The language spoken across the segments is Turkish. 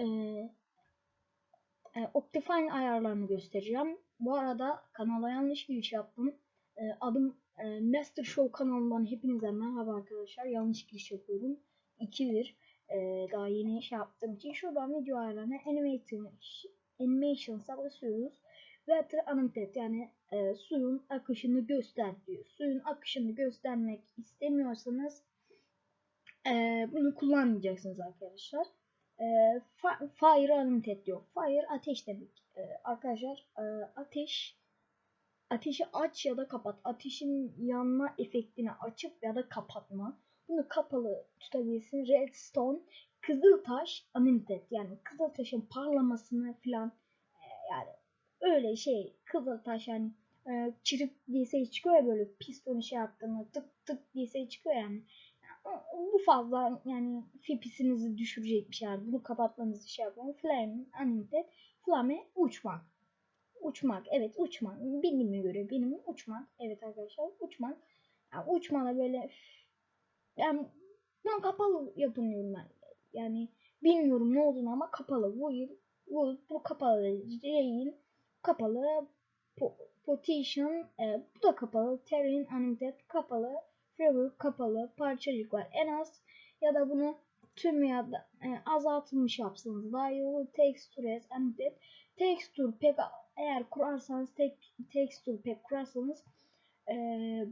e, e, Optifine ayarlarını göstereceğim. Bu arada kanala yanlış giriş yaptım. E, adım e, Master Show kanalından hepinize merhaba arkadaşlar. Yanlış giriş yapıyorum. 2'dir. E, daha yeni şey yaptığım için şuradan video ayarlarına animation, animations'a basıyoruz. Water Animated yani e, suyun akışını göster diyor. Suyun akışını göstermek istemiyorsanız e, bunu kullanmayacaksınız arkadaşlar. E, fi- fire Unlimited diyor. Fire ateş demek. E, arkadaşlar e, ateş ateşi aç ya da kapat. Ateşin yanma efektini açıp ya da kapatma. Bunu kapalı tutabilirsin. Redstone, kızıltaş, Unlimited yani kızıltaşın parlamasını filan e, yani öyle şey kızıltaş yani e, çırık diye ses çıkıyor ya böyle pistonu şey yaptığında tık tık diye ses çıkıyor yani. Bu fazla yani FPS'inizi düşürecek bir şey. Yani bunu kapatmanızı şey yapın. Flame, unlimited, flame uçmak. Uçmak, evet uçmak. Bildiğime göre benim uçmak. Evet arkadaşlar uçmak. Yani uçmana böyle yani bunu kapalı yapın diyorum ben. Yani bilmiyorum ne olduğunu ama kapalı. Bu yıl bu, bu kapalı değil. Kapalı po, Potation e, bu da kapalı. Terrain Unlimited kapalı. Forever kapalı. Parçacık var. En az ya da bunu tüm ya da e, azaltılmış yapsanız daha iyi olur. Texture as Unlimited. Texture pek eğer kurarsanız tek texture pek kurarsanız e,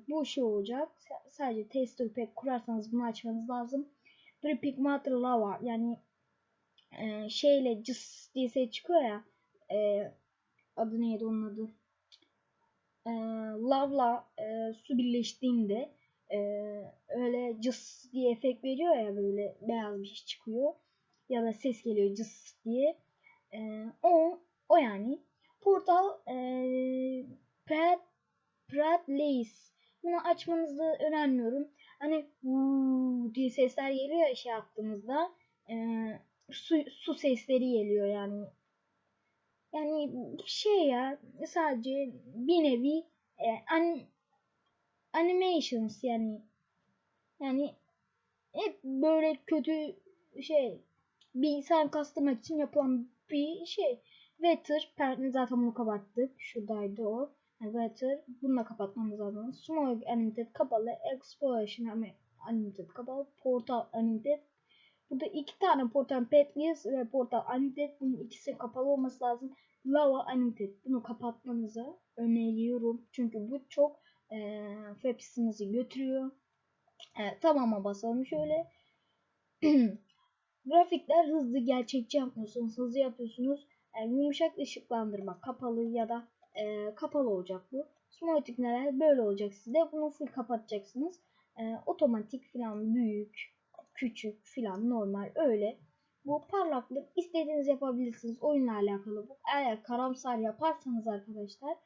bu şey olacak. S- Sadece texture pek kurarsanız bunu açmanız lazım. Water Lava yani e, şeyle cıs diye ses çıkıyor ya. E, adı neydi onun adı? E, lavla e, su birleştiğinde e, öyle cıs diye efekt veriyor ya böyle beyaz bir şey çıkıyor. Ya da ses geliyor cıs diye. E, o o yani. Portal e, Prat Prat Lace. Bunu açmanızı önermiyorum. Hani diye sesler geliyor şey yaptığınızda. E, su, su sesleri geliyor yani. Yani şey ya sadece bir nevi e, an, animations yani yani hep böyle kötü şey bir insan kastırmak için yapılan bir şey. Weather, Pert'ini zaten bunu kapattık. Şuradaydı o. Yani Weather, bunu da kapatmamız lazım. Small Unlimited kapalı. Exploration Unlimited kapalı. Portal Unlimited. Burada iki tane Portal Petlius ve Portal Unlimited. Bunun ikisi kapalı olması lazım. Lava Unlimited. Bunu kapatmanızı öneriyorum. Çünkü bu çok e, FPS'inizi götürüyor. Evet, tamama basalım şöyle. Grafikler hızlı gerçekçi yapmıyorsunuz. Hızlı yapıyorsunuz. Yani yumuşak ışıklandırma kapalı ya da e, kapalı olacak bu. Smoothing neler böyle olacak sizde. Bunu full kapatacaksınız. E, otomatik falan büyük, küçük falan normal öyle. Bu parlaklık istediğiniz yapabilirsiniz. Oyunla alakalı bu. Eğer karamsar yaparsanız arkadaşlar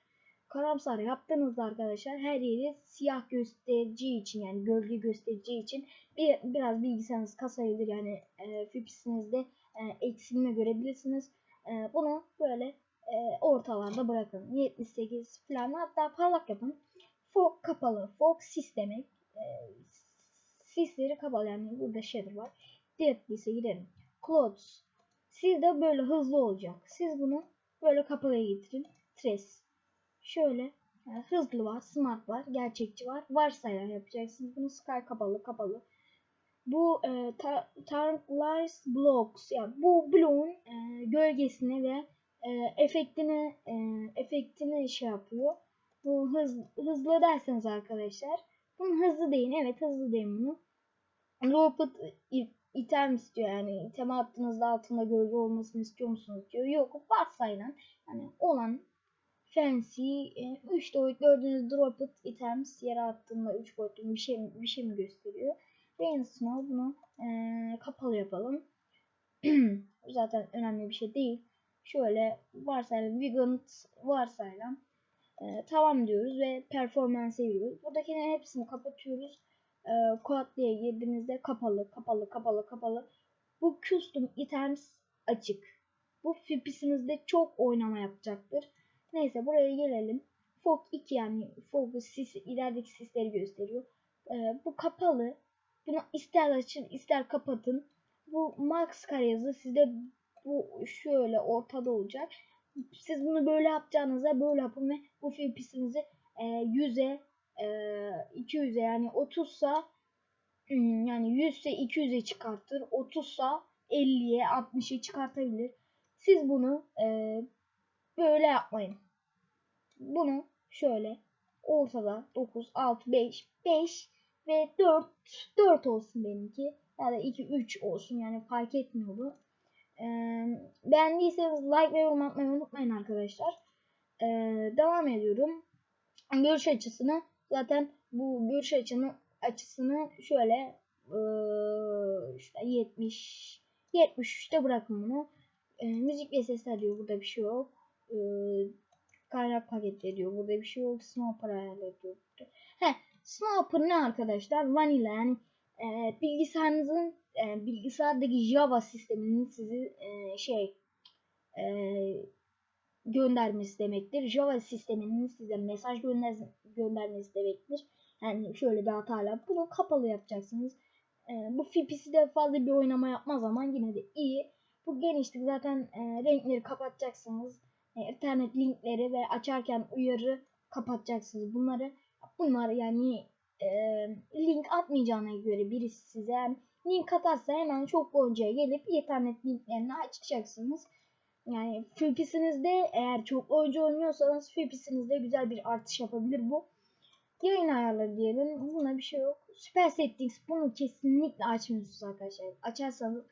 karamsar yaptığınızda arkadaşlar her yeri siyah göstereceği için yani gölge göstereceği için bir, biraz bilgisayarınız kasayılır yani e, FPS'inizde e, eksilme görebilirsiniz. E, bunu böyle e, ortalarda bırakın. 78 falan hatta parlak yapın. Fog kapalı. Fog sis demek. E, sisleri kapalı yani burada shader var. Diğer ise gidelim. Clouds. Sizde böyle hızlı olacak. Siz bunu böyle kapalıya getirin. Trace. Şöyle yani hızlı var, smart var, gerçekçi var. Varsayılan yapacaksınız. Bunu sky kapalı kapalı. Bu e, ta, Tarnless Blocks yani bu bloğun e, gölgesini ve e, efektini e, efektini şey yapıyor. Bu hız, hızlı derseniz arkadaşlar. Bunun hızlı deyin. Evet hızlı deyin bunu. Rapid item istiyor yani. item attığınızda altında gölge olmasını istiyor musunuz diyor. Yok varsayılan yani olan fancy 3 boyut gördüğünüz drop it items yere attığında 3 boyutlu bir şey bir şey mi gösteriyor? Rain Snow bunu e, kapalı yapalım. Zaten önemli bir şey değil. Şöyle varsayılan Vigant varsayılan e, tamam diyoruz ve performansa giriyoruz. Buradakilerin hepsini kapatıyoruz. E, Code diye girdiğinizde kapalı, kapalı, kapalı, kapalı. Bu custom items açık. Bu FPS'inizde çok oynama yapacaktır. Neyse buraya gelelim. Fog 2 yani Fog sis, ilerideki sisleri gösteriyor. Ee, bu kapalı. Bunu ister açın ister kapatın. Bu max kare yazı sizde bu şöyle ortada olacak. Siz bunu böyle yapacağınızda böyle yapın ve bu FPS'inizi e, 100'e e, 200'e yani 30'sa hmm, yani 100 ise 200'e çıkartır. 30'sa 50'ye 60'e çıkartabilir. Siz bunu e, böyle yapmayın. Bunu şöyle ortada 9, 6, 5, 5 ve 4, 4 olsun benimki. Ya da 2, 3 olsun yani fark etmiyor bu. Ee, beğendiyseniz like ve yorum atmayı unutmayın arkadaşlar. Ee, devam ediyorum. Görüş açısını zaten bu görüş açını açısını şöyle ee, işte 70 73'te bırakın bunu. Ee, müzik ve sesler diyor burada bir şey yok. Ee, kaynak paketleri diyor. Burada bir şey yok. Sniper ayarları diyor. He, Sniper ne arkadaşlar? Vanilla yani e, bilgisayarınızın e, bilgisayardaki Java sisteminin sizi e, şey e, göndermesi demektir. Java sisteminin size mesaj gönder göndermesi demektir. Yani şöyle bir hatayla bunu kapalı yapacaksınız. E, bu FPS'i de fazla bir oynama yapmaz ama yine de iyi. Bu genişlik zaten e, renkleri kapatacaksınız. E, internet linkleri ve açarken uyarı kapatacaksınız bunları. Bunlar yani e, link atmayacağına göre birisi size link atarsa hemen çok boyunca gelip internet linklerini açacaksınız. Yani FPS'inizde eğer çok oyuncu oynuyorsanız FPS'inizde güzel bir artış yapabilir bu. Yayın ayarları diyelim. Buna bir şey yok. Super Settings bunu kesinlikle açmıyorsunuz arkadaşlar. Açarsanız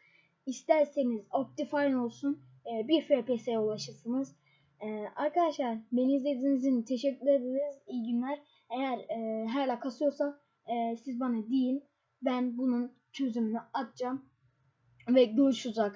isterseniz Optifine olsun e, bir FPS'ye ulaşırsınız. E, arkadaşlar beni izlediğiniz için teşekkür ederiz. İyi günler. Eğer e, hala kasıyorsa e, siz bana deyin. Ben bunun çözümünü atacağım. Ve görüşürüz arkadaşlar.